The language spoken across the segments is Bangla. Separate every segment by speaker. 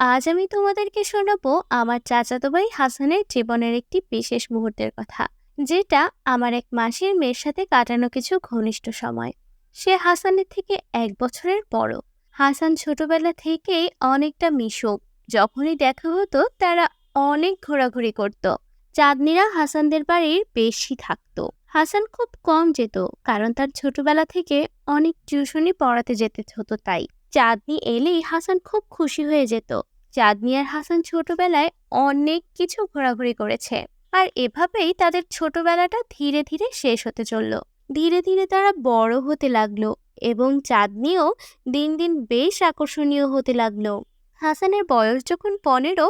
Speaker 1: আজ আমি তোমাদেরকে শোনাবো আমার চাচাতো ভাই হাসানের জীবনের একটি বিশেষ মুহূর্তের কথা, যেটা আমার এক মাসির মেয়ের সাথে কাটানো কিছু ঘনিষ্ঠ সময়। সে হাসানের থেকে এক বছরের বড়। হাসান ছোটবেলা থেকেই অনেকটা মিশুক। যখনই দেখা হতো, তারা অনেক ঘোরাঘুরি করত। চাঁদনিরা হাসানদের বাড়ির বেশি থাকতো। হাসান খুব কম যেত, কারণ তার ছোটবেলা থেকে অনেক টিউশনি পড়াতে যেতে হতো তাই। চাঁদনি এলেই হাসান খুব খুশি হয়ে যেত। চাঁদনি আর হাসান ছোটবেলায় অনেক কিছু ঘোরাঘুরি করেছে। আর এভাবেই তাদের ছোটবেলাটা ধীরে ধীরে শেষ হতে চলল। ধীরে ধীরে তারা বড় হতে লাগল এবং চাঁদনিও দিন দিন বেশ আকর্ষণীয় হতে লাগল। হাসানের বয়স যখন পনেরো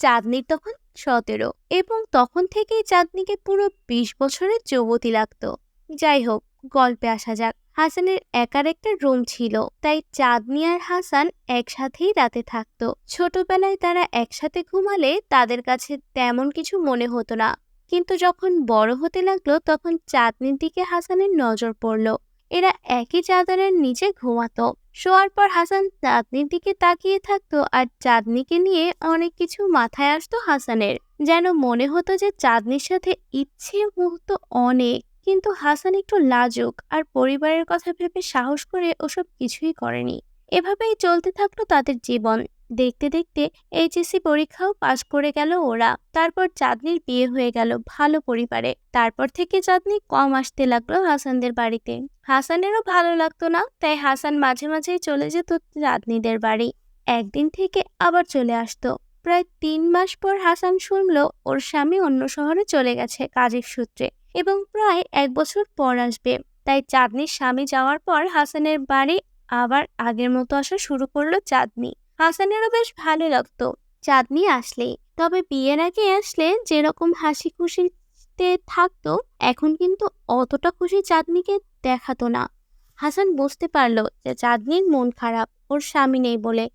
Speaker 1: চাঁদনির তখন সতেরো এবং তখন থেকেই চাঁদনিকে পুরো বিশ বছরের যুবতী লাগতো। যাই হোক, গল্পে আসা যাক। হাসানের একার একটা রুম ছিল, তাই চাঁদনি আর হাসান একসাথেই রাতে থাকতো। ছোটবেলায় তারা একসাথে ঘুমালে তাদের কাছে তেমন কিছু মনে হতো না। কিন্তু যখন বড় হতে লাগল, তখন চাঁদনির দিকে হাসানের নজর পড়ল। এরা একই চাদরের নিচে ঘুমাতো। শোয়ার পর হাসান চাঁদনির দিকে তাকিয়ে থাকতো আর চাঁদনিকে নিয়ে অনেক কিছু মাথায় আসতো হাসানের। যেন মনে হতো যে চাঁদনির সাথে ইচ্ছে মুহূর্ত অনেক। কিন্তু হাসান একটু লাজুক আর পরিবারের কথা ভেবে সাহস করে ওসব কিছুই করেনি। এভাবেই চলতে থাকল তাদের জীবন। দেখতে দেখতে এইচএসসি পরীক্ষাও পাশ করে গেল ওরা। তারপর চাঁদনির বিয়ে হয়ে গেল ভালো পরিবারে। তারপর থেকে চাঁদনি কম আসতে লাগল হাসানদের বাড়িতে। হাসানেরও ভালো লাগতো না, তাই হাসান মাঝে মাঝেই চলে যেত চাঁদনিদের বাড়ি। একদিন থেকে আবার চলে আসতো। প্রায় তিন মাস পর হাসান শুনলো ওর স্বামী অন্য শহরে চলে গেছে কাজের সূত্রে। এবং প্রায় এক বছর পর আসবে। তাই চাঁদনির স্বামী যাওয়ার পর হাসানের বাড়ি আবার আগের মতো আসা শুরু করল চাঁদনি। হাসানেরও বেশ ভালো লাগতো। চাঁদনি আসলেই। তবে বিয়ের আগে আসলে যেরকম হাসি খুশিতে থাকতো, এখন কিন্তু অতটা খুশি চাঁদনিকে দেখাতো না। হাসান বুঝতে পারল যে চাঁদনির মন খারাপ, ওর স্বামী নেই বলে।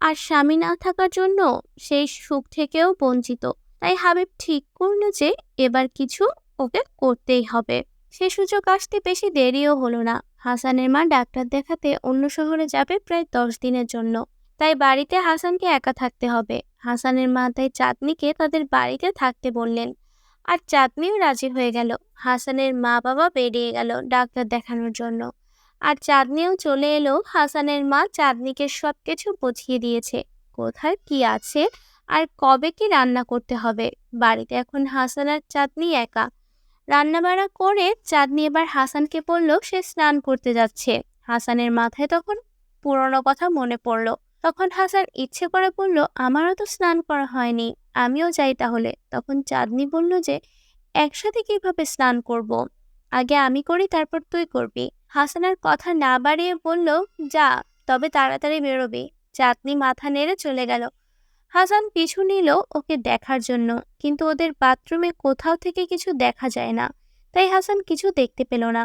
Speaker 1: আর স্বামী না থাকার জন্য সেই সুখ থেকেও বঞ্চিত। তাই হাবিব ঠিক করল যে এবার কিছু ওকে করতেই হবে। সে সুযোগ আসতে বেশি দেরিও হলো না। হাসানের মা ডাক্তার দেখাতে অন্য শহরে যাবে প্রায় দশ দিনের জন্য। তাই বাড়িতে হাসানকে একা থাকতে হবে। হাসানের মা তাই চাঁদনিকে তাদের বাড়িতে থাকতে বললেন। আর চাঁদনিও রাজি হয়ে গেল। হাসানের মা বাবা বেরিয়ে গেল ডাক্তার দেখানোর জন্য। আর চাঁদনিও চলে এলো। হাসানের মা চাঁদনিকে সব কিছু বুঝিয়ে দিয়েছে। কোথায় কি আছে? আর কবে কি রান্না করতে হবে? বাড়িতে এখন হাসান আর চাঁদনি একা। রান্নাবাড়া করে চাঁদনি এবার হাসানকে বলল, সে স্নান করতে যাচ্ছে। হাসানের মাথায় তখন পুরনো কথা মনে পড়ল। তখন হাসান ইচ্ছে করে বলল, আমারও তো স্নান করা হয়নি, আমিও যাই তাহলে। তখন চাঁদনি বলল যে, একসাথে কীভাবে স্নান করব। আগে আমি করি, তারপর তুই করবি। হাসানের কথা না বাড়িয়ে বলল, যা, তবে তাড়াতাড়ি বেরোবি। চাঁদনি মাথা নেড়ে চলে গেল। হাসান পিছু নিল ওকে দেখার জন্য, কিন্তু ওদের বাথরুমে কোথাও থেকে কিছু দেখা যায় না, তাই হাসান কিছু দেখতে পেল না।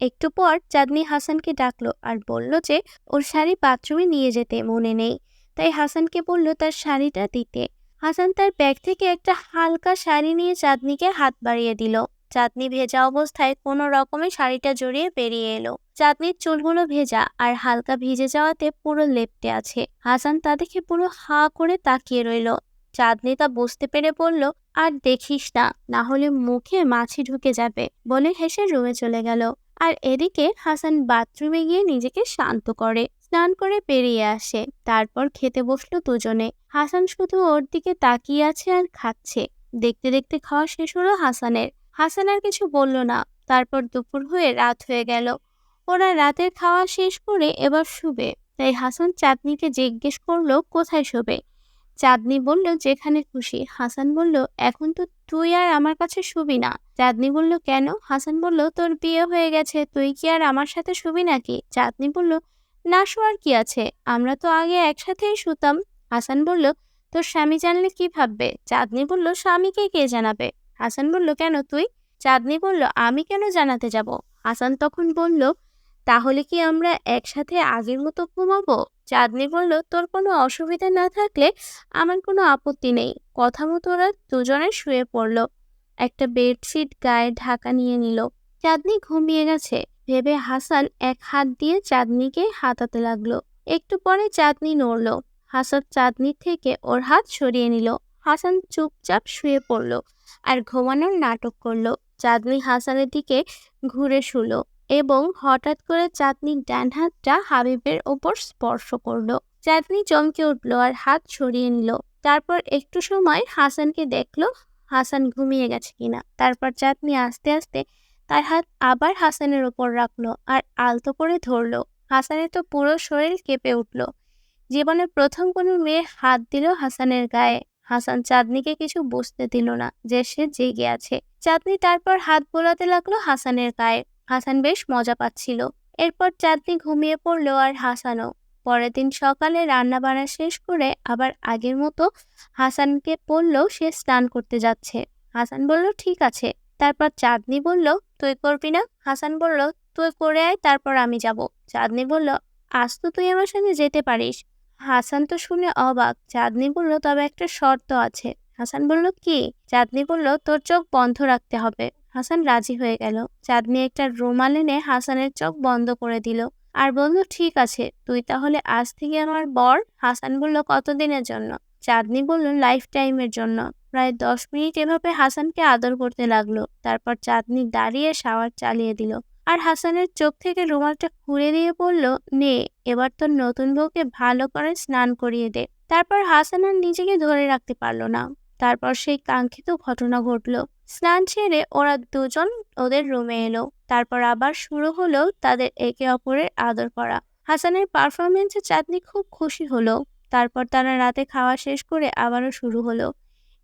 Speaker 1: একটু পর চাঁদনি হাসানকে ডাকলো আর বলল যে ওর শাড়ি বাথরুমে নিয়ে যেতে মনে নেই, তাই হাসানকে বলল তার শাড়িটা দিতে। হাসান তার ব্যাগ থেকে একটা হালকা শাড়ি নিয়ে চাঁদনিকে হাত বাড়িয়ে দিল। চাঁদনি ভেজা অবস্থায় কোনো রকমে শাড়িটা জড়িয়ে বেরিয়ে এলো। চাঁদনির চুলগুলো ভেজা আর হালকা ভিজে যাওয়াতে পুরো লেপটে আছে। হাসান তা দেখে পুরো হা করে তাকিয়ে রইল। চাঁদনি তা বুঝতে পেরে বলল, আর দেখিস না না হলে মুখে মাছি ঢুকে যাবে, বলে হেসে রুমে চলে গেল। আর এদিকে হাসান বাথরুমে গিয়ে নিজেকে শান্ত করে, স্নান করে বেরিয়ে আসে। তারপর খেতে বসল দুজনে। হাসান শুধু ওর দিকে তাকিয়ে আছে আর খাচ্ছে। দেখতে দেখতে খাওয়া শেষ হলো হাসানের। হাসান আর কিছু বলল না। তারপর দুপুর হয়ে রাত হয়ে গেল। ওরা রাতের খাওয়া শেষ করে এবার শুবে। তাই হাসান চাঁদনিকে জিজ্ঞেস করল, কোথায় শোবে? চাঁদনি বলল, যেখানে খুশি। হাসান বলল, এখন তো তুই আর আমার কাছে শুবি না। চাঁদনি বলল, কেন? হাসান বলল, তোর বিয়ে হয়ে গেছে। তুই কি আর আমার সাথে শুবি নাকি? চাঁদনি বলল, না, শোয়ার কি আছে? আমরা তো আগে একসাথেই শুতাম। হাসান বলল, তোর স্বামী জানলে কি ভাববে? চাঁদনি বলল, স্বামীকে কে জানাবে? হাসান বলল, কেন তুই? চাঁদনি বলল, আমি কেন জানাতে যাব? হাসান তখন বলল, তাহলে কি আমরা একসাথে আগের মতো ঘুমাবো? চাঁদনি বলল, তোর কোনো অসুবিধা না থাকলে আমার কোনো আপত্তি নেই। কথা মতো ওরা দুজনে শুয়ে পড়ল। একটা বেডশিট গায়ে ঢাকা নিয়ে নিল। চাঁদনি ঘুমিয়ে গেছে। ভেবে হাসান এক হাত দিয়ে চাঁদনিকে হাতাতে লাগল। একটু পরে চাঁদনি নড়ল। হাসান চাঁদনি থেকে ওর হাত সরিয়ে নিল। হাসান চুপচাপ শুয়ে পড়ল আর ঘুমানোর নাটক করল। চাঁদনি হাসানের দিকে ঘুরে শুলো এবং হঠাৎ করে চাঁদনির ডান হাতটা হাবিবের ওপর স্পর্শ করল। চাঁদনি চমকে উঠল আর হাত সরিয়ে নিল। তারপর একটু সময় হাসানকে দেখল হাসান ঘুমিয়ে গেছে কিনা। তারপর চাঁদনি আস্তে আস্তে তার হাত আবার হাসানের ওপর রাখল আর আলতো করে ধরলো। হাসানের তো পুরো শরীর কেঁপে উঠল। জীবনে প্রথম কোনো মেয়ে হাত দিল হাসানের গায়ে। হাসান চাঁদনিকে কিছু বুঝতে দিল না যে সে জেগে আছে। চাঁদনি তারপর হাত বোলাতে লাগল হাসানের গায়ে। হাসান বেশ মজা পাচ্ছিল। এরপর চাঁদনি ঘুমিয়ে পড়ল আর হাসানও। পরের দিন সকালে রান্না বান্না শেষ করে আবার আগের মতো হাসানকে বলল, সে স্নান করতে যাচ্ছে। হাসান বলল, ঠিক আছে। তারপর চাঁদনি বলল, তুই করবি না? হাসান বলল, তুই করে আয়, তারপর আমি যাব। চাঁদনি বলল, আজ তো তুই আমার সঙ্গে যেতে পারিস। হাসান তো শুনে অবাক। চাঁদনি বলল, তবে একটা শর্ত আছে। হাসান বলল, কি? চাঁদনি বলল, তোর চোখ বন্ধ রাখতে হবে। হাসান রাজি হয়ে গেল। চাঁদনি একটা রুমাল এনে হাসানের চোখ বন্ধ করে দিল। আর বলল, ঠিক আছে, তুই তাহলে আজ থেকে আমার বর? হাসান বলল, কতদিনের জন্য? চাঁদনি বলল, লাইফ টাইমের জন্য। প্রায় দশ মিনিট এভাবে হাসানকে আদর করতে লাগল। তারপর চাঁদনি দাঁড়িয়ে শাওয়ার চালিয়ে দিল। আর হাসানের চোখ থেকে রুমালটা খুঁড়ে দিয়ে বলল, নে, এবার তোর নতুন বউকে ভালো করে স্নান করিয়ে দে। তারপর হাসান আর নিজেকে ধরে রাখতে পারল না। তারপর সেই কাঙ্ক্ষিত ঘটনা ঘটলো। স্নান ছেড়ে ওরা দুজন ওদের রুমে এলো। তারপর আবার শুরু হলো তাদের একে অপরের আদর করা। হাসানের পারফরমেন্সে চাঁদনি খুব খুশি হলো। তারপর তারা রাতে খাওয়া শেষ করে আবারও শুরু হলো।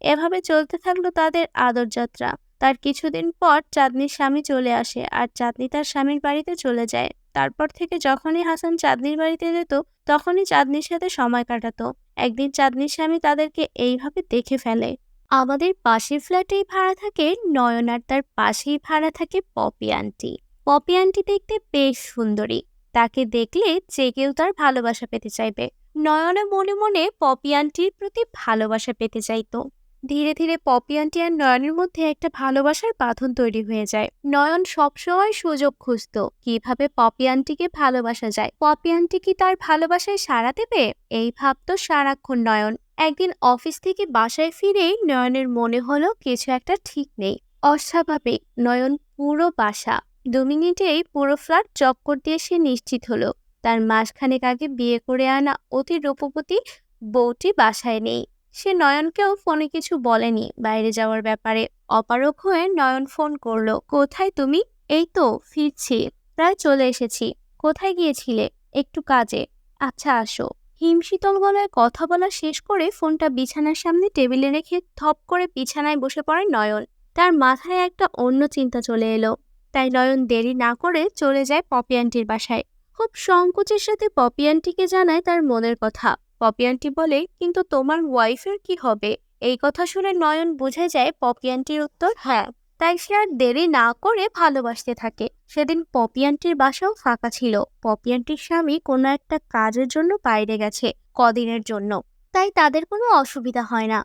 Speaker 1: এভাবে চলতে থাকল তাদের আদর যাত্রা। তার কিছুদিন পর চাঁদনির স্বামী চলে আসে আর চাঁদনি তার স্বামীর বাড়িতে চলে যায়। তারপর থেকে যখনই হাসান চাঁদনির বাড়িতে যেত, তখনই চাঁদনির সাথে সময় কাটাতো। একদিন চাঁদনির স্বামী তাদেরকে এইভাবে দেখে ফেলে। আমাদের পাশের ফ্ল্যাটেই ভাড়া থাকে, নয়ন আর তার পাশেই ভাড়া থাকে পপি আন্টি। পপি আন্টি দেখতে বেশ সুন্দরী। তাকে দেখলে যে কেউ তার ভালোবাসা পেতে চাইবে। নয়নে মনে মনে পপি আন্টির প্রতি ভালোবাসা পেতে চাইতো। ধীরে ধীরে পপি আন্টি আর নয়নের মধ্যে একটা ভালোবাসার বাঁধন তৈরি হয়ে যায়। নয়ন সবসময় সুযোগ খুঁজত কীভাবে পপি আন্টিকে ভালোবাসা যায়। পপি আন্টি কি তার ভালোবাসায় সাড়া দেবে? এই ভাবতো সারাক্ষণ নয়ন। একদিন অফিস থেকে বাসায় ফিরেই নয়নের মনে হলো কিছু একটা ঠিক নেই। অস্বাভাবিক, নয়ন পুরো বাসা। দু মিনিটেই পুরো ফ্ল্যাট চক্কর দিয়ে সে নিশ্চিত হলো। তার মাসখানেক আগে বিয়ে করে আনা অতি রূপবতী বউটি বাসায় নেই। সে নয়নকেও ফোনে কিছু বলেনি। বাইরে যাওয়ার ব্যাপারে অপারক হয়ে নয়ন ফোন করল, কোথায় তুমি? এই তো, ফিরছি। প্রায় চলে এসেছি। কোথায় গিয়েছিলে? একটু কাজে। আচ্ছা আসো। হিমশীতল গলায় কথা বলা শেষ করে ফোনটা বিছানার সামনে টেবিলে রেখে থপ করে বিছানায় বসে পড়ে নয়ন। তার মাথায় একটা অন্য চিন্তা চলে এলো। তাই নয়ন দেরি না করে চলে যায় পপি আন্টির বাসায়। খুব সংকোচের সাথে পপি আন্টিকে জানায় তার মনের কথা। পপি আন্টি বলে, কিন্তু তোমার ওয়াইফের কি হবে? এই কথা শুনে নয়ন বুঝে যায় পপি আন্টির উত্তর হ্যাঁ তাই সে আর দেরি না করে ভালোবাসতে থাকে। সেদিন পপি আন্টির বাসাও ফাঁকা ছিল। পপি আন্টির স্বামী কোনো একটা কাজের জন্য বাইরে গেছে, কদিনের জন্য। তাই তাদের কোনো অসুবিধা হয় না।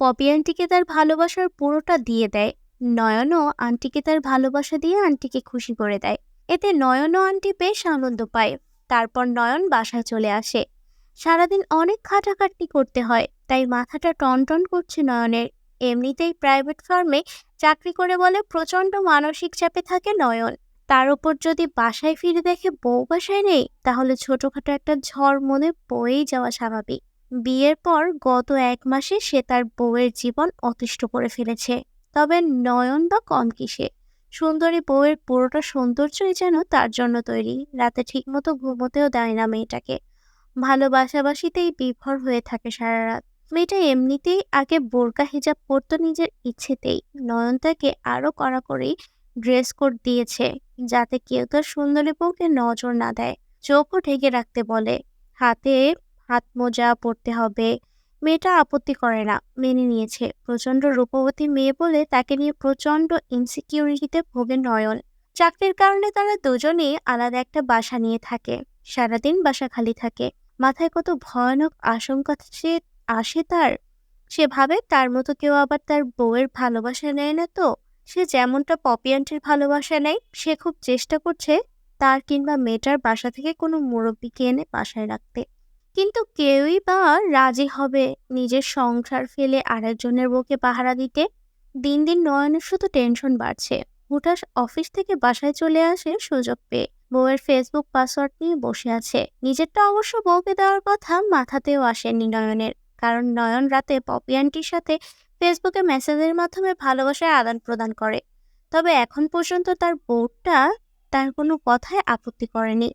Speaker 1: পপি আন্টিকে তার ভালোবাসার পুরোটা দিয়ে দেয়। নয়নও আন্টিকে তার ভালোবাসা দিয়ে আন্টিকে খুশি করে দেয়। এতে নয়নও আন্টি বেশ আনন্দ পায়। তারপর নয়ন বাসায় চলে আসে। সারাদিন অনেক খাটাখাটনি করতে হয়, তাই মাথাটা টনটন করছে নয়নের। এমনিতেই প্রাইভেট ফার্মে চাকরি করে বলে প্রচণ্ড মানসিক চাপে থাকে নয়ন। তার উপর যদি বাসায় ফিরে দেখে বউ বাসায় নেই, তাহলে ছোটখাটো একটা ঝড় মনে বয়েই যাওয়া স্বাভাবিক। বিয়ের পর গত এক মাসে সে তার বউয়ের জীবন অতিষ্ঠ করে ফেলেছে। তবে নয়ন বা কম কিসে সুন্দরী বউয়ের পুরোটা সৌন্দর্যই যেন তার জন্য তৈরি। রাতে ঠিকমতো ঘুমোতেও দেয় না মেয়েটাকে। ভালোবাসাবাসিতেই বিভোর হয়ে থাকে সারা রাত। মেয়েটা এমনিতেই আগে বোরকা, হিজাব পরতো নিজের ইচ্ছেতেই। নয়ন তাকে আরও কড়াকড়ি ড্রেস কোড দিয়েছে, যাতে কেউ তার সুন্দরী বউকে নজর না দেয়। চোখও ঢেকে রাখতে বলে, হাতে হাত মোজা পরতে হবে। মেয়েটা আপত্তি করে না, মেনে নিয়েছে। প্রচণ্ড রূপবতী মেয়ে বলে তাকে নিয়ে প্রচণ্ড ইনসিকিউরিটিতে ভোগে নয়ন। চাকরির কারণে তারা দুজনেই আলাদা একটা বাসা নিয়ে থাকে। সারাদিন বাসা খালি থাকে। মাথায় কত ভয়ানক আশঙ্কা সে আসে তার? সে ভাবে তার মতো কেউ আবার তার বউয়ের ভালোবাসা নেয় না তো? সে যেমনটা পপি আন্টির ভালোবাসা নেয়, সে খুব চেষ্টা করছে তার কিংবা মেয়েটার বাসা থেকে কোনো মুরব্বীকে এনে বাসায় রাখতে। কিন্তু কেউই বা রাজি হবে নিজের সংসার ফেলে আরেকজনের বউকে পাহারা দিতে। দিন দিন নয়নের শুধু টেনশন বাড়ছে। হুঠাস অফিস থেকে বাসায় চলে আসে সুযোগ পেয়ে। বউয়ের ফেসবুক পাসওয়ার্ড নিয়ে বসে আছে। নিজেরটা অবশ্য বউকে দেওয়ার কথা মাথাতেও আসেনি নয়নের। কারণ নয়ন রাতে পপি আন্টির সাথে ফেসবুকে মেসেজের মাধ্যমে ভালোবাসার আদান প্রদান করে। তবে এখন পর্যন্ত তার বউটা তার কোনো কথায় আপত্তি করেনি।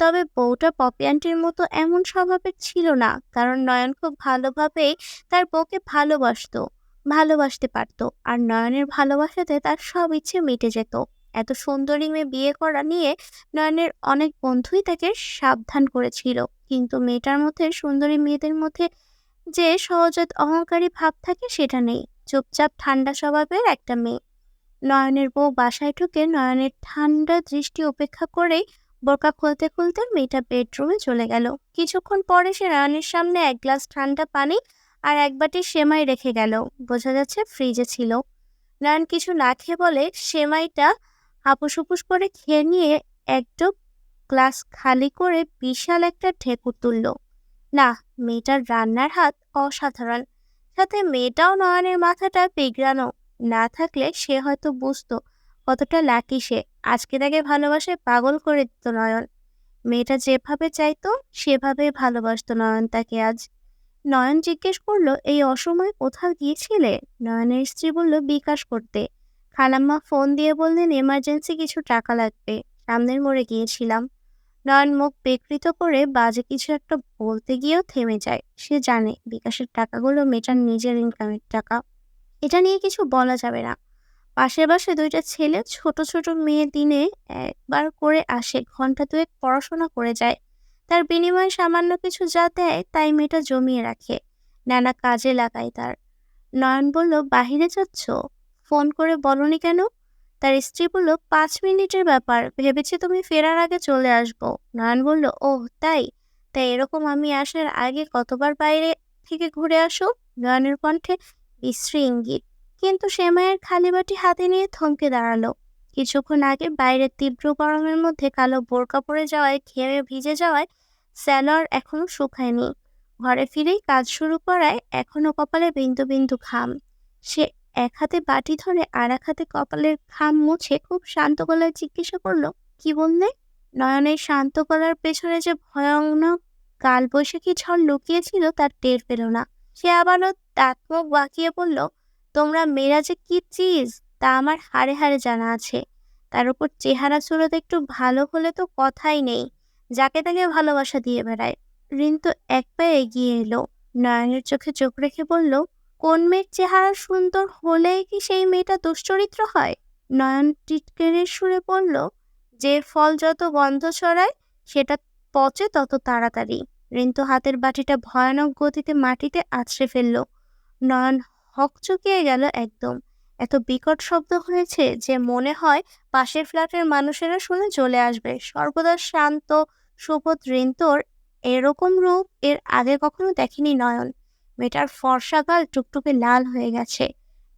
Speaker 1: তবে বউটা পপি আন্টির মতো এমন স্বভাবের ছিল না, কারণ নয়ন খুব ভালোভাবেই তার বউকে ভালোবাসতো, ভালোবাসতে পারত। আর নয়নের ভালোবাসাতে তার সব ইচ্ছে মিটে যেত। এত সুন্দরী মেয়ে বিয়ে করা নিয়ে নয়নের অনেক বন্ধুই তাকে সাবধান করেছিল। কিন্তু মেয়েটার মধ্যে, সুন্দরী মেয়েদের মধ্যে যে সহজাত অহংকারী ভাব থাকে সেটা নেই। চুপচাপ ঠান্ডা স্বভাবের একটা মেয়ে। নয়নের বউ বাসায় ঢুকে নয়নের ঠান্ডা দৃষ্টি উপেক্ষা করেই বোরকা খুলতে খুলতে মেয়েটা বেডরুমে চলে গেল। কিছুক্ষণ পরে সে নয়নের সামনে এক গ্লাস ঠান্ডা পানি আর এক বাটি সেমাই রেখে গেল। বোঝা যাচ্ছে ফ্রিজে ছিল। নয়ন কিছু না খেয়ে বলে, সেমাইটা হাপুস হুপুস করে খেয়ে নিয়ে একটু গ্লাস খালি করে বিশাল একটা ঢেকুর তুলল। না, মেয়েটার রান্নার হাত অসাধারণ। সাথে মেয়েটাও নয়নের মাথাটা বিগড়ানো। না থাকলে সে হয়তো বুঝতো কতটা লাকি সে। আজকে তাকে ভালোবাসে পাগল করে দিত নয়ন। মেয়েটা যেভাবে চাইতো সেভাবে ভালোবাসত নয়ন তাকে আজ। নয়ন জিজ্ঞেস করল, এই অসময়ে কোথাও গিয়েছিলে? নয়নের স্ত্রী বলল, বিকাশ করতে। খালাম্মা ফোন দিয়ে বললেন, এমার্জেন্সি কিছু টাকা লাগবে। সামনের মোড়ে গিয়েছিলাম। নয়ন মুখ বিকৃত করে বাজে কিছু একটা বলতে গিয়েও থেমে যায়। সে জানে বিকাশের টাকাগুলো মেটার নিজের ইনকামের টাকা। এটা নিয়ে কিছু বলা যাবে না। পাশের বাসে দুইটা ছেলে ছোট ছোট মেয়ে দিনে একবার করে আসে, ঘণ্টা দুয়েক পড়াশোনা করে যায়। তার বিনিময়ে সামান্য কিছু যা দেয়, তাই মেয়েটা জমিয়ে রাখে। নানা কাজে লাগায় তার। নয়ন বলল, বাহিরে যাচ্ছ? ফোন করে বলনি কেন? তার স্ত্রী বলল, পাঁচ মিনিটের ব্যাপার। ভেবেছি তুমি ফেরার আগে চলে আসব। নয়ন বলল ও তাই? তাই এরকম আমি আসার আগে কতবার বাইরে থেকে ঘুরে আসো? নয়নের কণ্ঠে বিশ্রী ইঙ্গিত। কিন্তু সে মায়ের খালি বাটি হাতে নিয়ে থমকে দাঁড়াল। কিছুক্ষণ আগে বাইরের তীব্র গরমের মধ্যে কালো বোরকা পড়ে যাওয়ায়, ঘেমে ভিজে যাওয়ায় স্যালোয়ার এখনও শুকায়নি। ঘরে ফিরেই কাজ শুরু করায় এখনও কপালে বিন্দু বিন্দু ঘাম। সে এক হাতে বাটি ধরে আর এক হাতে কপালের খাম মুছে খুব শান্ত গলায় জিজ্ঞাসা করল, কি বললে? নয়নের শান্ত গলার পেছনে যে ভয়ানক কাল বৈশাখী ঝড় লুকিয়েছিল তার টের পেল না। সে আবারও দাঁত মুখ বাঁকিয়ে বলল, তোমরা মেয়েরা যে কি চিজ, তা আমার হাড়ে হাড়ে জানা আছে। তার উপর চেহারা চুরোতে একটু ভালো হলে তো কথাই নেই, যাকে তাকে ভালোবাসা দিয়ে বেড়ায়। ঋণ তো এক পায়ে এগিয়ে এলো। নয়নের চোখে চোখ রেখে বলল কোন মেয়ের চেহারা সুন্দর হলেই কি সেই মেয়েটা দুশ্চরিত্র হয়? নয়ন টিটকেরের সুরে বলল, যে ফল যত গন্ধ ছড়ায়, সেটা পচে তত তাড়াতাড়ি। রিন্তু হাতের বাটিটা ভয়ানক গতিতে মাটিতে আছড়ে ফেলল। নয়ন হকচকিয়ে গেল একদম। এত বিকট শব্দ হয়েছে যে মনে হয় পাশের ফ্ল্যাটের মানুষেরা শুনে চলে আসবে। সর্বদা শান্ত, সুবোধ রিন্তোর এরকম রূপ এর আগে কখনো দেখেনি নয়ন। মেয়েটার ফর্সা গাল টুকটুকে লাল হয়ে গেছে,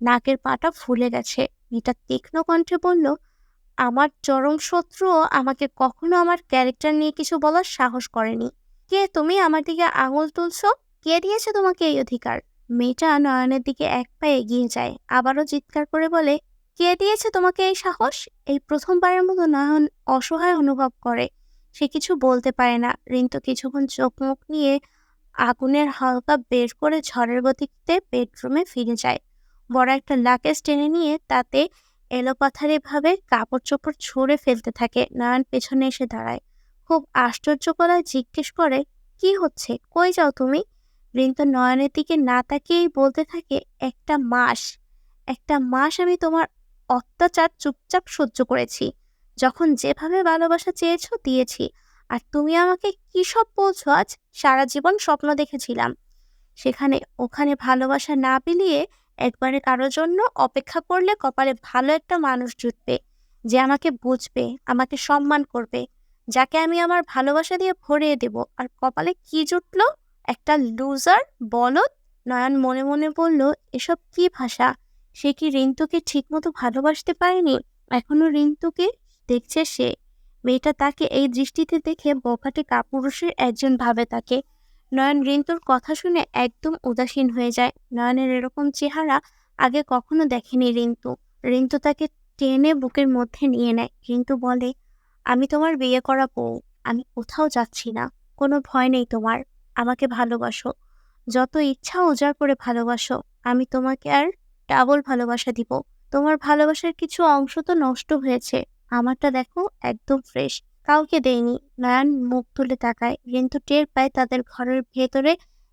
Speaker 1: নাকের পাটা ফুলে গেছে। মেয়েটা তীক্ষ্ণ কণ্ঠে বলল, আমার চরম শত্রুও আমাকে কখনো আমার ক্যারেক্টার নিয়ে কিছু বলার সাহস করেনি। কে তুমি? আমার দিকে আঙুল তুলছো? কে দিয়েছে তোমাকে এই অধিকার? মেয়েটা নয়নের দিকে এক পা এগিয়ে যায়, আবারও চিৎকার করে বলে, কে দিয়েছে তোমাকে এই সাহস? এই প্রথমবারের মতো নয়ন অসহায় অনুভব করে। সে কিছু বলতে পারে না। রিন্তু কিছুক্ষণ চোখ মুখ নিয়ে আগুনের হালকা বের করে ঝড়ের গতিতে বেডরুমে ফিরে যায়। বড় একটা লাকেজ টেনে নিয়ে তাতে এলোপাথারিভাবে কাপড় চোপড় ছুঁড়ে ফেলতে থাকে। নয়ন পেছনে এসে দাঁড়ায়। খুব আশ্চর্য গলায় জিজ্ঞেস করে, কি হচ্ছে? কই যাও তুমি? রিন্তু নয়নের দিকে না তাকিয়েই বলতে থাকে, একটা মাস। একটা মাস আমি তোমার অত্যাচার চুপচাপ সহ্য করেছি। যখন যেভাবে ভালোবাসা চেয়েছ দিয়েছি। আর তুমি আমাকে কি সব বলছো? আজ সারা জীবন স্বপ্ন দেখেছিলাম। সেখানে, ওখানে ভালোবাসা না পেলিয়ে একবারে কারোর জন্য অপেক্ষা করলে কপালে ভালো একটা মানুষ জুটবে, যে আমাকে বুঝবে, আমাকে সম্মান করবে, যাকে আমি আমার ভালোবাসা দিয়ে ভরিয়ে দেব। আর কপালে কি জুটলো? একটা লুজার বলদ? নয়ন মনে মনে বলল, এসব কি ভাষা? সে কি রিন্তুকে ঠিকমতো ভালোবাসতে পারেনি? এখনও রিন্তুকে দেখছে সে? মেয়েটা তাকে এই দৃষ্টিতে দেখে বখাটে কাপুরুষের একজন ভাবে তাকে। নয়ন রিন্তুর কথা শুনে একদম উদাসীন হয়ে যায়। নয়নের এরকম চেহারা আগে কখনো দেখেনি রিন্তু রিন্তু তাকে টেনে বুকের মধ্যে নিয়ে নেয়। রিন্তু বলে, আমি তোমার বিয়ে করা বউ আমি কোথাও যাচ্ছি না। কোনো ভয় নেই তোমার। আমাকে ভালোবাসো। যত ইচ্ছা উজাড় করে ভালোবাসো। আমি তোমাকে আর ডাবল ভালোবাসা দিব। তোমার ভালোবাসার কিছু অংশ তো নষ্ট হয়েছে। আমারটা দেখো একদম ফ্রেশ কাউকে দেয়নি নয়ন মুখ তুলে তাকায়। কিন্তু টের পায় তাদের ঘরের ভেতরে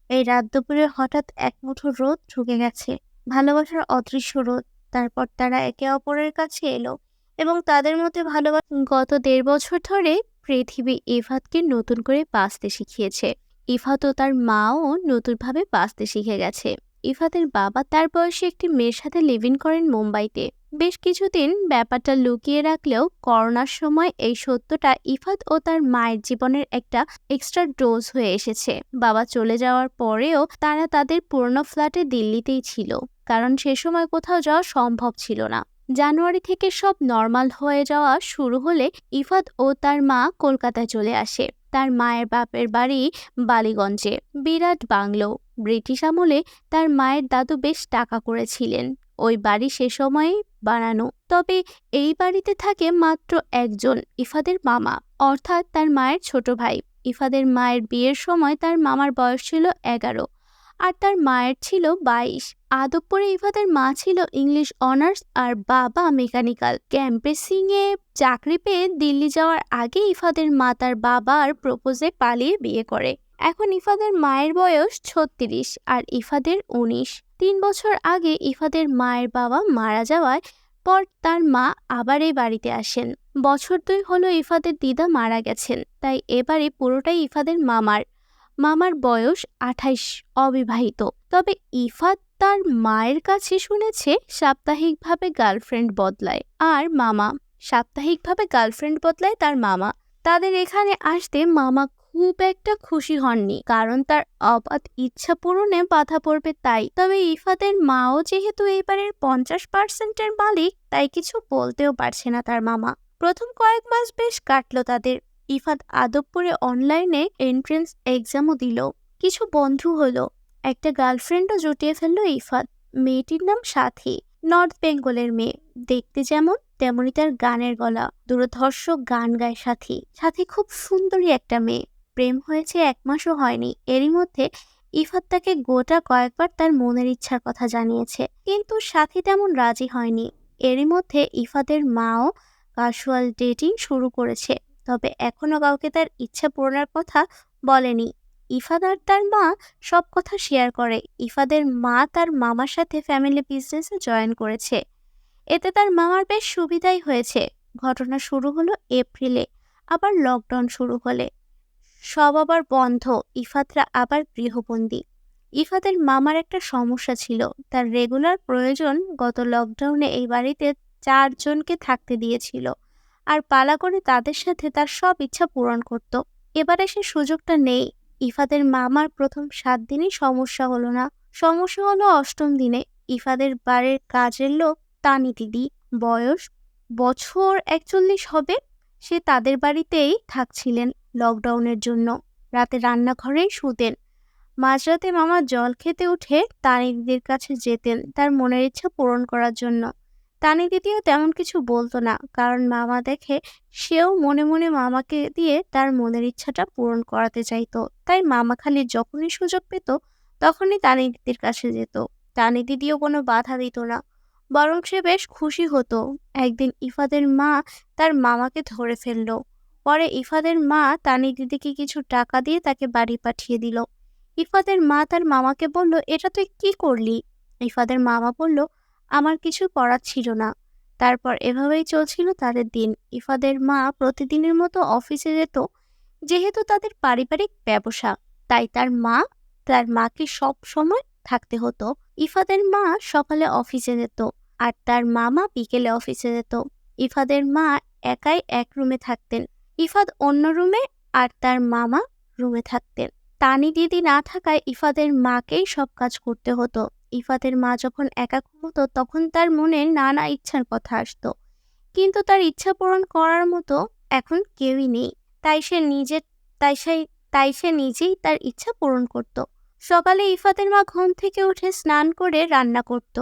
Speaker 1: এই রাত দুপুরে হঠাৎ এক মুঠো রোদ ঢুকে গেছে। ভালোবাসার অদৃশ্য রোদ। তারপর তারা একে অপরের কাছে এলো এবং তাদের মধ্যে ভালোবাসা গত দেড় বছর ধরে পৃথিবী ইফাতকে নতুন করে বাঁচতে শিখিয়েছে। ইফাত ও তার মাও নতুনভাবে বাঁচতে শিখে গেছে। ইফাতের বাবা তার বয়সে একটি মেয়ের সাথে লিভিং করেন মুম্বাইতে। বেশ কিছুদিন ব্যাপারটা লুকিয়ে রাখলেও করোনার সময় এই সত্যটা ইফাত ও তার মায়ের জীবনের একটা এক্সট্রা ডোজ হয়ে এসেছে। বাবা চলে যাওয়ার পরেও তারা তাদের পুরনো ফ্ল্যাটে দিল্লিতেই ছিল, কারণ সে সময় কোথাও যাওয়া সম্ভব ছিল না। জানুয়ারি থেকে সব নর্মাল হয়ে যাওয়া শুরু হলে ইফাত ও তার মা কলকাতায় চলে আসে। তার মায়ের বাপের বাড়ি বালিগঞ্জে, বিরাট বাংলো। ব্রিটিশ আমলে তার মায়ের দাদু বেশ টাকা করেছিলেন। ওই বাড়ি সে সময়ে বানানো। তবে এই বাড়িতে থাকে মাত্র একজন ইফাদের মামা, অর্থাৎ তার মায়ের ছোট ভাই। ইফাদের মায়ের বিয়ের সময় তার মামার বয়স ছিল এগারো আর তার মায়ের ছিল বাইশ। আদবপুরে ইফাদের মা ছিল ইংলিশ অনার্স আর বাবা মেকানিক্যাল। ক্যাম্পেসিং এ চাকরি পেয়ে দিল্লি যাওয়ার আগে ইফাদের মা তার বাবার প্রপোজে পালিয়ে বিয়ে করে। এখন ইফাদের মায়ের বয়স ছত্রিশ আর ইফাদের উনিশ। তিন বছর আগে ইফাদের মায়ের বাবা মারা যাওয়ায় পর তার মা আবার এই বাড়িতে আসেন। বছর দুই হলো ইফাদের দিদা মারা গেছেন, তাই এবারে পুরোটাই ইফাদের মামার। মামার বয়স আঠাইশ, অবিবাহিত। তবে ইফাত তার মায়ের কাছে শুনেছে সাপ্তাহিকভাবে গার্লফ্রেন্ড বদলায় আর মামা সাপ্তাহিকভাবে গার্লফ্রেন্ড বদলায় তার মামা। তাদের এখানে আসতে মামা খুব একটা খুশি হননি, কারণ তার অবাধ ইচ্ছা পূরণে বাধা পড়বে তাই। তবে ইফাতের মাও যেহেতু এবারের পঞ্চাশ পার্সেন্টের মালিক, তাই কিছু বলতেও পারছে না তার মামা। প্রথম কয়েক মাস বেশ কাটলো তাদের। ইফাত আদবপুরে অনলাইনে এন্ট্রেন্স এক্সামও দিল। কিছু বন্ধু হলো। একটা গার্লফ্রেন্ডও জুটিয়ে ফেলল ইফাত মেয়েটির নাম সাথী। নর্থ বেঙ্গলের মেয়ে। দেখতে যেমন, তেমনই তার গানের গলা। দূরধর্ষ গান গায় সাথী। সাথী খুব সুন্দরী একটা মেয়ে। প্রেম হয়েছে এক মাসও হয়নি। এরই মধ্যে ইফাত তাকে গোটা কয়েকবার তার মনের ইচ্ছার কথা জানিয়েছে। কিন্তু সাথী তেমন রাজি হয়নি। এরই মধ্যে ইফাতের মাও কাশুয়াল ডেটিং শুরু করেছে। তবে এখনও কাউকে তার ইচ্ছা পূরণের কথা বলেনি। ইফাদ আর তার মা সব কথা শেয়ার করে। ইফাদের মা তার মামার সাথে ফ্যামিলি বিজনেসে জয়েন করেছে। এতে তার মামার বেশ সুবিধাই হয়েছে। ঘটনা শুরু হলো এপ্রিলে, আবার লকডাউন শুরু হলে। সব আবার বন্ধ, ইফাতরা আবার গৃহবন্দী। ইফাদের মামার একটা সমস্যা ছিল, তার রেগুলার প্রয়োজন গত লকডাউনে এই বাড়িতে চারজনকে থাকতে দিয়েছিল। আর পালা করে তাদের সাথে তার সব ইচ্ছা পূরণ করত। এবারে সে সুযোগটা নেই ইফাদের মামার প্রথম সাত দিনই সমস্যা হলো না। সমস্যা হলো অষ্টম দিনে ইফাদের বাড়ির কাজের লোক তানি দিদি, বয়স বছর একচল্লিশ হবে, সে তাদের বাড়িতেই থাকছিলেন। লকডাউনের জন্য। রাতে রান্নাঘরেই শুতেন। মাঝরাতে মামা জল খেতে উঠে তানি দিদির কাছে যেতেন তার মনের ইচ্ছা পূরণ করার জন্য। তানি দিদিও তেমন কিছু বলতো না, কারণ মামা দেখে সেও মনে মনে মামাকে দিয়ে তার মনের ইচ্ছাটা পূরণ করাতে চাইতো। তাই মামা খালি যখনই সুযোগ পেত তখনই তানি দিদির কাছে যেত। তানি দিদিও কোনো বাধা দিত না, বরং সে বেশ খুশি হতো। একদিন ইফাদের মা তার মামাকে ধরে ফেলল। পরে ইফাদের মা তানি দিদিকে কিছু টাকা দিয়ে তাকে বাড়ি পাঠিয়ে দিল। ইফাদের মা তার মামাকে বলল, এটা তুই কি করলি? ইফাদের মামা বলল, আমার কিছু করার ছিল না। তারপর এভাবেই চলছিল তাদের দিন। ইফাদের মা প্রতিদিনের মতো অফিসে যেত, যেহেতু তাদের পারিবারিক ব্যবসা, তাই তার মা, তার মাকে সব সময় থাকতে হতো। ইফাদের মা সকালে অফিসে যেত আর তার মামা বিকেলে অফিসে যেত। ইফাদের মা একাই এক রুমে থাকতেন। ইফাদ অন্য রুমে আর তার মামা রুমে থাকতেন। তানি দিদি না থাকায় ইফাদের মাকেই সব কাজ করতে হতো। ইফাতের মা যখন একা ঘুমতো তখন তার মনে নানা ইচ্ছার কথা আসতো। কিন্তু তার ইচ্ছা পূরণ করার মতো এখন কেউই নেই। তাই সে নিজে, তাই সে তাই সে নিজেই তার ইচ্ছা পূরণ করত। সকালে ইফাতের মা ঘুম থেকে উঠে স্নান করে রান্না করত।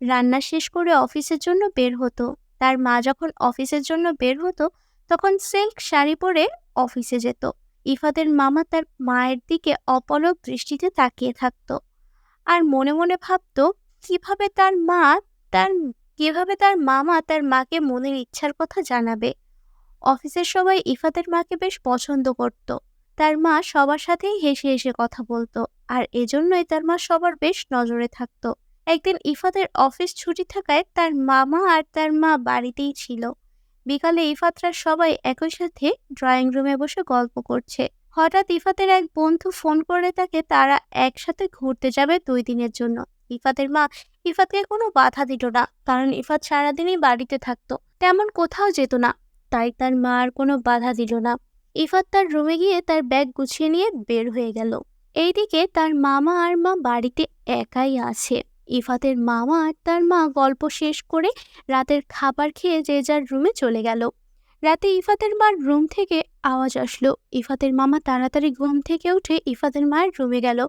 Speaker 1: রান্না শেষ করে অফিসের জন্য বের হতো। তার মা যখন অফিসের জন্য বের হতো তখন সিল্ক শাড়ি পরে অফিসে যেত। ইফাতের মামা তার মায়ের দিকে অপলক দৃষ্টিতে তাকিয়ে থাকতো আর মনে মনে ভাবতো, কীভাবে তার মা তার, কীভাবে তার মামা তার মাকে মনের ইচ্ছার কথা জানাবে? অফিসের সবাই ইফাতের মাকে বেশ পছন্দ করত। তার মা সবার সাথেই হেসে হেসে কথা বলতো আর এজন্যই তার মা সবার বেশ নজরে থাকতো। একদিন ইফাতের অফিস ছুটি থাকায় তার মামা আর তার মা বাড়িতেই ছিল। বিকালে ইফাতরা সবাই একই সাথে ড্রয়িং রুমে বসে গল্প করছে। হঠাৎ ইফাতের এক বন্ধু ফোন করে তাকে তারা একসাথে ঘুরতে যাবে দুই দিনের জন্য। ইফাতের মা ইফাতকে কোনো বাধা দিল না, কারণ ইফাত সারাদিনই বাড়িতে থাকতো। তেমন কোথাও যেত না, তাই তার মা আর কোনো বাধা দিল না। ইফাত তার রুমে গিয়ে তার ব্যাগ গুছিয়ে নিয়ে বের হয়ে গেল। এইদিকে তার মামা আর মা বাড়িতে একাই আছে। ইফাতের মামা আর তার মা গল্প শেষ করে রাতের খাবার খেয়ে যে যার রুমে চলে গেল। রাতে ইফাতের মার রুম থেকে আওয়াজ আসলো। ইফাতের মামা তাড়াতাড়ি ঘুম থেকে উঠে ইফাতের মায়ের রুমে গেল।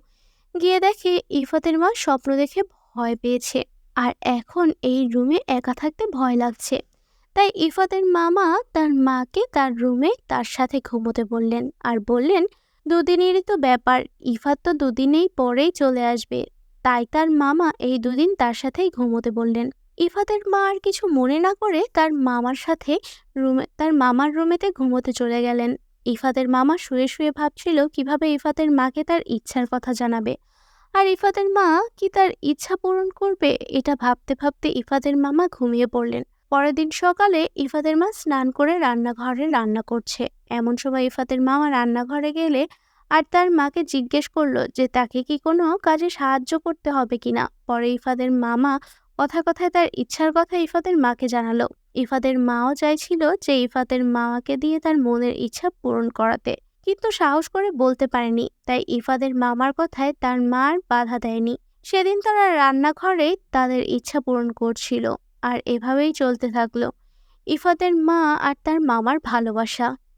Speaker 1: গিয়ে দেখে ইফাতের মা স্বপ্ন দেখে ভয় পেয়েছে। আর এখন এই রুমে একা থাকতে ভয় লাগছে। তাই ইফাতের মামা তার মাকে তার রুমে তার সাথে ঘুমোতে বললেন। আর বললেন, দুদিনেরই তো ব্যাপার। ইফাত তো দুদিনেই পরেই চলে আসবে। তাই তার মামা এই দুদিন তার সাথেই ঘুমোতে বললেন। ইফাতের মা আর কিছু মনে না করে তার মামার সাথে রুমে, তার মামার রুমেতে ঘুমোতে চলে গেলেন। ইফাতের মামা শুয়ে শুয়ে ভাবছিল কীভাবে ইফাতের মাকে তার ইচ্ছার কথা জানাবে। আর ইফাতের মা কি তার ইচ্ছা পূরণ করবে এটা ভাবতে ভাবতে ইফাতের মামা ঘুমিয়ে পড়লেন। পরের দিন সকালে ইফাতের মা স্নান করে রান্নাঘরে রান্না করছে। এমন সময় ইফাতের মামা রান্নাঘরে গেলে আর তার মাকে জিজ্ঞেস করল যে তাকে কি কোনো কাজে সাহায্য করতে হবে কিনা পরে ইফাদের মামা কথা কথায় তার ইচ্ছার কথা ইফাতের মাকে জানালো। ইফাদের মাও চাইছিল যে ইফাতের মামাকে দিয়ে তার মনের ইচ্ছা পূরণ করাতে, কিন্তু সাহস করে বলতে পারেনি। তাই ইফাদের মামার কথায় তার মার বাধা দেয়নি। সেদিন তারা রান্নাঘরেই তাদের ইচ্ছা পূরণ করছিল আর এভাবেই চলতে থাকল। ইফাতের মা আর তার মামার ভালোবাসা।